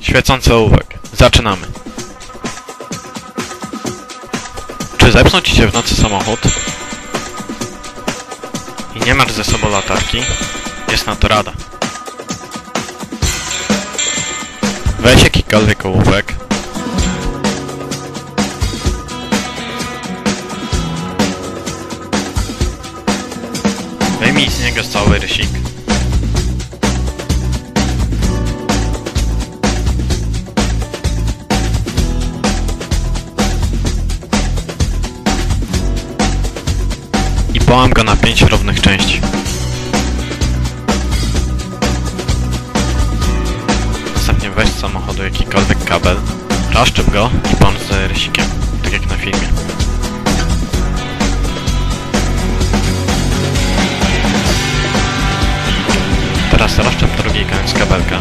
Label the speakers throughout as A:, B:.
A: Świecący ołówek. Zaczynamy. Czy zepsuł ci się w nocy samochód? I nie masz ze sobą latarki? Jest na to rada. Weź jakikolwiek ołówek. Wyjmij z niego cały rysik. Połam go na pięć równych części. Następnie weź z samochodu jakikolwiek kabel, rozszczep go i połam z rysikiem, tak jak na filmie. Teraz rozszczep drugi koniec kabelka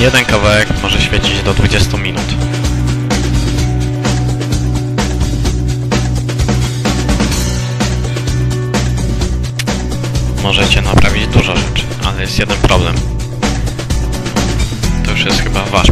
A: Jeden kawałek może świecić do 20 minut. Możecie naprawić dużo rzeczy, ale jest jeden problem. To już jest chyba wasz